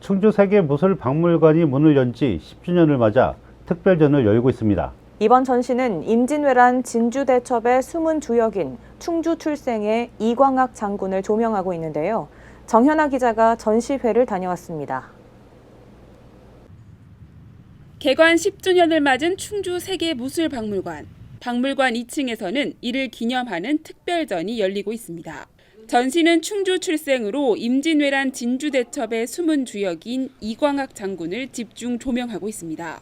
충주 세계무술박물관이 문을 연 지 10주년을 맞아 특별전을 열고 있습니다. 이번 전시는 임진왜란 진주대첩의 숨은 주역인 충주 출생의 이광학 장군을 조명하고 있는데요. 정현아 기자가 전시회를 다녀왔습니다. 개관 10주년을 맞은 충주 세계무술박물관. 박물관 2층에서는 이를 기념하는 특별전이 열리고 있습니다. 전시는 충주 출생으로 임진왜란 진주대첩의 숨은 주역인 이광학 장군을 집중 조명하고 있습니다.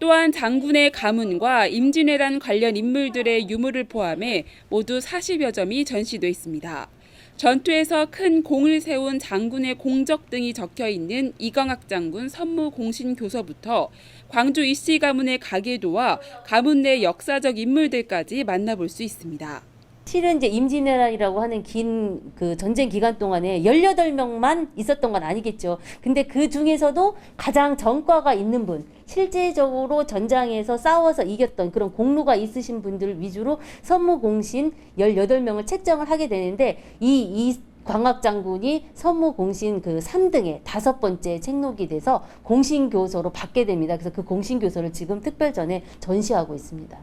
또한 장군의 가문과 임진왜란 관련 인물들의 유물을 포함해 모두 40여 점이 전시돼 있습니다. 전투에서 큰 공을 세운 장군의 공적 등이 적혀 있는 이광학 장군 선무 공신 교서부터 광주 이씨 가문의 가계도와 가문 내 역사적 인물들까지 만나볼 수 있습니다. 실은 이제 임진왜란이라고 하는 긴 그 전쟁 기간 동안에 18명만 있었던 건 아니겠죠. 근데 그 중에서도 가장 전과가 있는 분, 실제적으로 전장에서 싸워서 이겼던 그런 공로가 있으신 분들 위주로 선무공신 18명을 책정을 하게 되는데 이, 이 광학 장군이 선무 공신 그 3등에 다섯 번째 책록이 돼서 공신 교서로 받게 됩니다. 그래서 그 공신 교서를 지금 특별전에 전시하고 있습니다.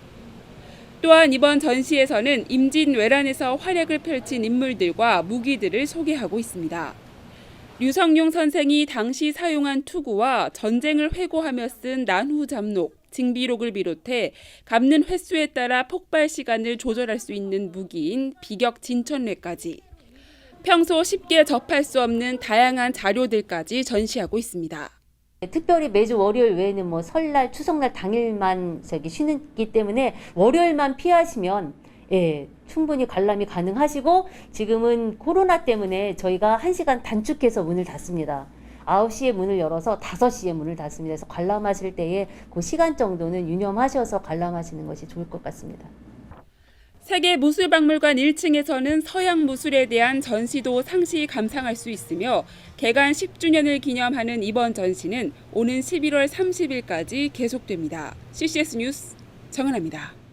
또한 이번 전시에서는 임진왜란에서 활약을 펼친 인물들과 무기들을 소개하고 있습니다. 류성룡 선생이 당시 사용한 투구와 전쟁을 회고하며 쓴 난후 잡록, 징비록을 비롯해 감는 횟수에 따라 폭발 시간을 조절할 수 있는 무기인 비격 진천뢰까지 평소 쉽게 접할 수 없는 다양한 자료들까지 전시하고 있습니다. 특별히 매주 월요일 외에는 뭐 설날, 추석날 당일만 저기 쉬는기 때문에 월요일만 피하시면 예, 충분히 관람이 가능하시고 지금은 코로나 때문에 저희가 1시간 단축해서 문을 닫습니다. 9시에 문을 열어서 5시에 문을 닫습니다. 그래서 관람하실 때에 그 시간 정도는 유념하셔서 관람하시는 것이 좋을 것 같습니다. 세계무술박물관 1층에서는 서양 무술에 대한 전시도 상시 감상할 수 있으며 개관 10주년을 기념하는 이번 전시는 오는 11월 30일까지 계속됩니다. CCS 뉴스 정은아입니다.